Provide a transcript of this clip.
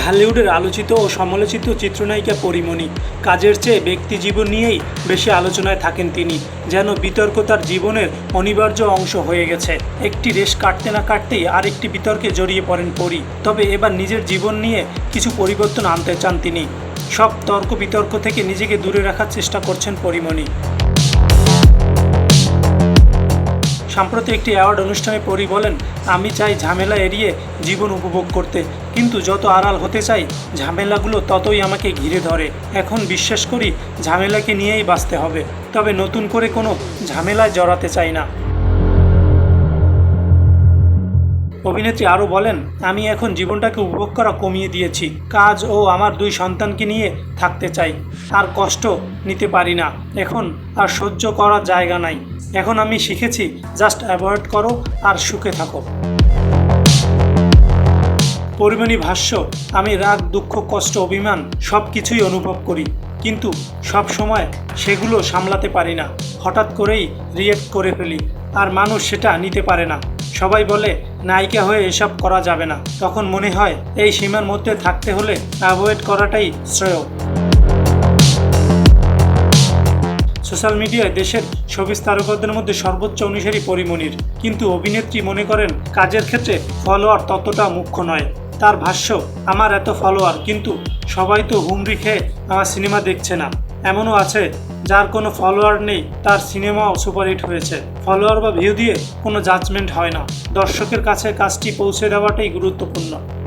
ঢালিউডের আলোচিত ও সমালোচিত চিত্রনায়িকা পরিমণি। কাজের চেয়ে ব্যক্তি জীবন নিয়েই বেশি আলোচনায় থাকেন তিনি, যেন বিতর্ক তার জীবনের অনিবার্য অংশ হয়ে গেছে। একটি রেশ কাটতে না কাটতেই আরেকটি বিতর্কে জড়িয়ে পড়েন পরি। তবে এবার নিজের জীবন নিয়ে কিছু পরিবর্তন আনতে চান তিনি। সব তর্ক বিতর্ক থেকে নিজেকে দূরে রাখার চেষ্টা করছেন পরিমণি। সম্প্রতি একটি অ্যাওয়ার্ড অনুষ্ঠানে পরি বলেন, আমি চাই ঝামেলা এড়িয়ে জীবন উপভোগ করতে, কিন্তু যত আড়াল হতে চাই, ঝামেলাগুলো ততই আমাকে ঘিরে ধরে। এখন বিশ্বাস করি ঝামেলাকে নিয়েই বাঁচতে হবে, তবে নতুন করে কোনো ঝামেলায় জড়াতে চাই না। অভিনেত্রী আরও বলেন, আমি এখন জীবনটাকে উপভোগ করা কমিয়ে দিয়েছি। কাজ ও আমার দুই সন্তানকে নিয়ে থাকতে চাই। আর কষ্ট নিতে পারি না। এখন আর সহ্য করার জায়গা নাই। এখন আমি শিখেছি, জাস্ট অ্যাভয়েড করো আর সুখে থাকো। পরিমাণী ভাষ্য, আমি রাগ, দুঃখ, কষ্ট, অভিমান সব কিছুই অনুভব করি। কিন্তু সব সময় সেগুলো সামলাতে পারি না। হঠাৎ করেই রিয়েক্ট করে ফেলি। আর মানুষ সেটা নিতে পারে না। সবাই বলে, নায়িকা হয়ে এসব করা যাবে না। তখন মনে হয়, এই সীমার মধ্যে থাকতে হলে অ্যাভয়েড করাটাই শ্রেয়। সোশ্যাল মিডিয়ায় দেশের শোবিজ তারকাদের মধ্যে সর্বোচ্চ অনুসারী পরিমণির কিন্তু অভিনেত্রী মনে করেন, কাজের ক্ষেত্রে ফলোয়ার ততটা মুখ্য নয়। তার ভাষ্য, আমার এত ফলোয়ার কিন্তু সবাই তো হুমড়ি খেয়ে আমার সিনেমা দেখছে না। এমনও আছে যার কোনো ফলোয়ার নেই, তার সিনেমাও সুপারহিট হয়েছে। ফলোয়ার বা ভিউ দিয়ে কোনো জাজমেন্ট হয় না। দর্শকের কাছে কাজটি পৌঁছে দেওয়াটাই গুরুত্বপূর্ণ।